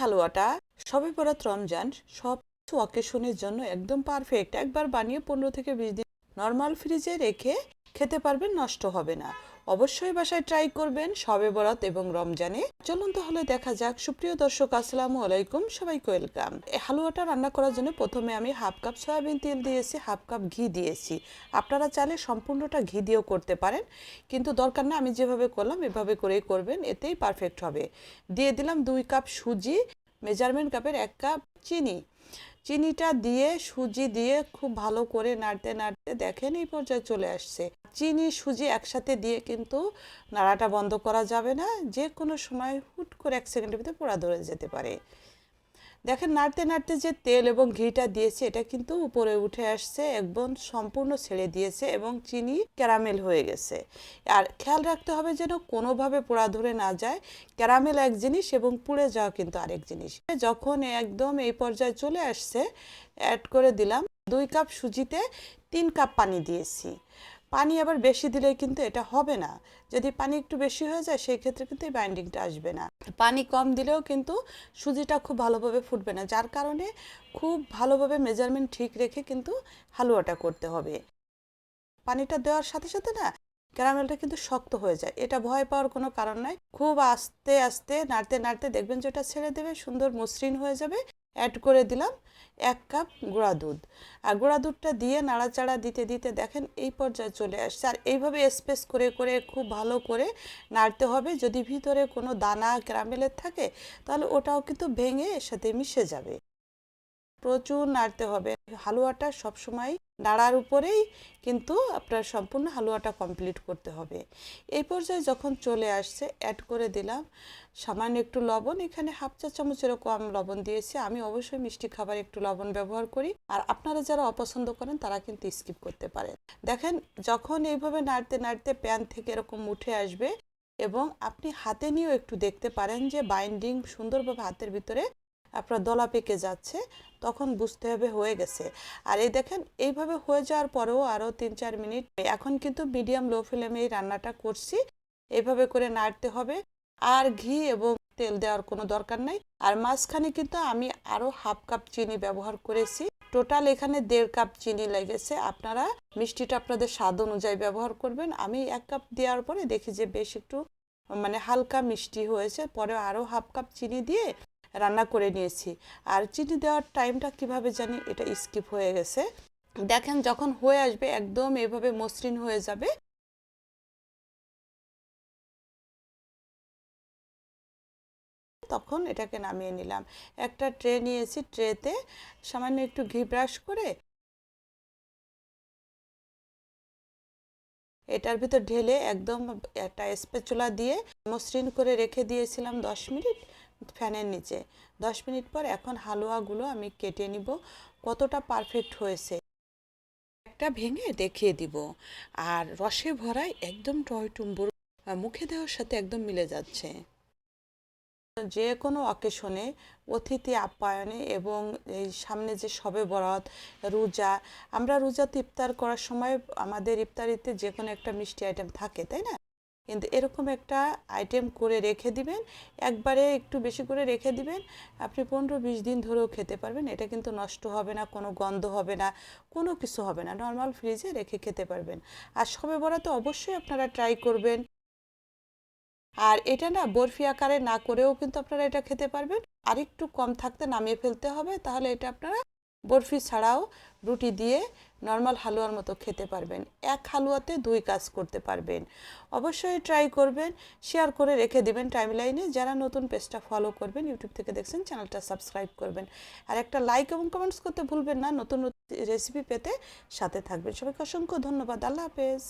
হালুয়াটা সবে পড়া রমজান, সব কিছু অকেশনের জন্য একদম পারফেক্ট একবার বানিয়ে পনেরো থেকে বিশ দিন নর্মাল ফ্রিজে রেখে খেতে পারবেন, নষ্ট হবে না। অবশ্যই বাসায় ট্রাই করবেন সবে বরাত এবং রমজানে। চলুন তাহলে দেখা যাক। সুপ্রিয় দর্শক, আসসালামু আলাইকুম। সবাইকে ওয়েলকাম হালুয়াটা রান্না করার জন্য প্রথমে আমি হাফ কাপ সয়াবিন তেল দিয়েছি হাফ কাপ ঘি দিয়েছি। আপনারা চাইলে সম্পূর্ণটা ঘি দিয়েও করতে পারেন, কিন্তু দরকার না, আমি যেভাবে করলাম, এভাবে করেই করবেন, এতেই পারফেক্ট হবে। দিয়ে দিলাম দুই কাপ সুজি মেজারমেন্ট কাপের এক কাপ চিনি। চিনিটা দিয়ে, সুজি দিয়ে খুব ভালো করে নাড়তে নাড়তে দেখেন এই পর্যায়ে চলে আসছে। চিনি, সুজি একসাথে দিয়ে কিন্তু নাড়াটা বন্ধ করা যাবে না। যে কোনো সময় হুট করে এক সেকেন্ডের ভিতরে পোড়া ধরে যেতে পারে। দেখেন, নাড়তে নাড়তে যে তেল এবং ঘিটা দিয়েছে, এটা কিন্তু উপরে উঠে আসছে, একদম সম্পূর্ণ ছেড়ে দিয়েছে এবং চিনি ক্যারামেল হয়ে গেছে। আর খেয়াল রাখতে হবে যেন কোনোভাবে পোড়া ধরে না যায়। ক্যারামেল এক জিনিস এবং পুড়ে যাওয়া কিন্তু আরেক জিনিস। যখন একদম এই পর্যায়ে চলে আসছে অ্যাড করে দিলাম। দুই কাপ সুজিতে তিন কাপ পানি দিয়েছি। পানি আবার বেশি দিলে কিন্তু এটা হবে না। যদি পানি একটু বেশি হয়ে যায়, সেই ক্ষেত্রে কিন্তু এই বাইন্ডিংটা আসবে না। পানি কম দিলেও কিন্তু সুজিটা খুব ভালোভাবে ফুটবে না, যার কারণে খুব ভালোভাবে মেজারমেন্ট ঠিক রেখে কিন্তু হালুয়াটা করতে হবে। পানিটা দেওয়ার সাথে সাথে না ক্যারামেলটা কিন্তু শক্ত হয়ে যায়। এটা ভয় পাওয়ার কোনো কারণ নাই। খুব আস্তে আস্তে নাড়তে নাড়তে দেখবেন যে ওটা ছেড়ে দেবে, সুন্দর মসৃণ হয়ে যাবে। অ্যাড করে দিলাম এক কাপ গুঁড়া দুধ। আর গুঁড়া দুধটা দিয়ে নাড়াচাড়া দিতে দিতে দেখেন এই পর্যায়ে চলে আসছে। আর এইভাবে স্পেস করে করে, খুব ভালো করে নাড়তে হবে। যদি ভিতরে কোনো দানা ক্যারামেলের থাকে, তাহলে ওটাও কিন্তু ভেঙে এর সাথে মিশে যাবে। প্রচুর নাড়তে হবে। হালুয়াটা সবসময় নাড়ার উপরেই কিন্তু আপনার সম্পূর্ণ হালুয়াটা কমপ্লিট করতে হবে। এই পর্যায়ে যখন চলে আসছে অ্যাড করে দিলাম। সামান্য একটু লবণ, এখানে হাফ চা চামচেরও কম লবণ দিয়েছি। আমি অবশ্যই মিষ্টি খাবার একটু লবণ ব্যবহার করি। আর আপনারা যারা অপছন্দ করেন, তারা কিন্তু স্কিপ করতে পারেন। দেখেন, যখন এইভাবে নাড়তে নাড়তে প্যান থেকে এরকম উঠে আসবে এবং আপনি হাতে নিয়েও একটু দেখতে পারেন যে বাইন্ডিং সুন্দরভাবে হাতের ভিতরে আপনার দলা পেকে যাচ্ছে, তখন বুঝতে হবে হয়ে গেছে। আর এই দেখেন, এইভাবে হয়ে যাওয়ার পরেও আরও তিন চার মিনিট। এখন কিন্তু মিডিয়াম লো ফ্লেমে এই রান্নাটা করছি। এইভাবে করে নাড়তে হবে। আর ঘি এবং তেল দেওয়ার কোনো দরকার নাই। আর মাঝখানে কিন্তু আমি আরও হাফ কাপ চিনি ব্যবহার করেছি। টোটাল এখানে দেড় কাপ চিনি লেগেছে। আপনারা মিষ্টিটা আপনাদের স্বাদ অনুযায়ী ব্যবহার করবেন। আমি এক কাপ দেওয়ার পরে দেখি যে বেশ একটু মানে হালকা মিষ্টি হয়েছে। পরে আরও হাফ কাপ চিনি দিয়ে রান্না করে নিয়েছি। আর চিনি দেওয়ার টাইমটা কীভাবে জানি এটা স্কিপ হয়ে গেছে। দেখেন যখন হয়ে আসবে একদম এভাবে মসৃণ হয়ে যাবে। তখন এটাকে নামিয়ে নিলাম। একটা ট্রে নিয়েছি ট্রেতে সামান্য একটু ঘি ব্রাশ করে এটার ভিতর ঢেলে একদম একটা স্পেচুলা দিয়ে মসৃণ করে রেখে দিয়েছিলাম দশ মিনিট। ফ্যানের নিচে। দশ মিনিট পর এখন হালুয়াগুলো আমি কেটে নিব, কতটা পারফেক্ট হয়েছে। একটা ভেঙে দেখিয়ে দিব। আর রসে ভরাই একদম টয় টয়টুম্বুর মুখে দেওয়ার সাথে একদম মিলে যাচ্ছে। যে কোনো অকেশনে অতিথি আপ্যায়নে এবং এই সামনে যে সবে বরাত, রোজা, আমরা রোজাতে ইফতার করার সময় আমাদের ইফতারিতে যে কোনো একটা মিষ্টি আইটেম থাকে, তাই না? কিন্তু এরকম একটা আইটেম করে রেখে দিবেন। একবারে একটু বেশি করে রেখে দিবেন। আপনি পনেরো বিশ দিন ধরেও খেতে পারবেন। এটা কিন্তু নষ্ট হবে না, কোনো গন্ধ হবে না, কোনো কিছু হবে না। নর্মাল ফ্রিজে রেখে খেতে পারবেন। আর সবে বরাতে অবশ্যই আপনারা ট্রাই করবেন। আর এটা না বরফি আকারে না করেও কিন্তু আপনারা এটা খেতে পারবেন। আর একটু কম থাকতে নামিয়ে ফেলতে হবে। তাহলে এটা আপনারা বরফি ছাড়াও রুটি দিয়ে নর্মাল হালুয়ার মতো খেতে পারবেন। এক হালুয়াতে দুই কাজ করতে পারবেন। অবশ্যই ট্রাই করবেন শেয়ার করে রেখে দিবেন টাইম লাইনে যারা নতুন পেজটা ফলো করবেন ইউটিউব থেকে দেখছেন চ্যানেলটা সাবস্ক্রাইব করবেন। আর একটা লাইক এবং কমেন্টস করতে ভুলবেন না। নতুন নতুন রেসিপি পেতে সাথে থাকবেন। সবাইকে অসংখ্য ধন্যবাদ। আল্লাহ হাফেজ।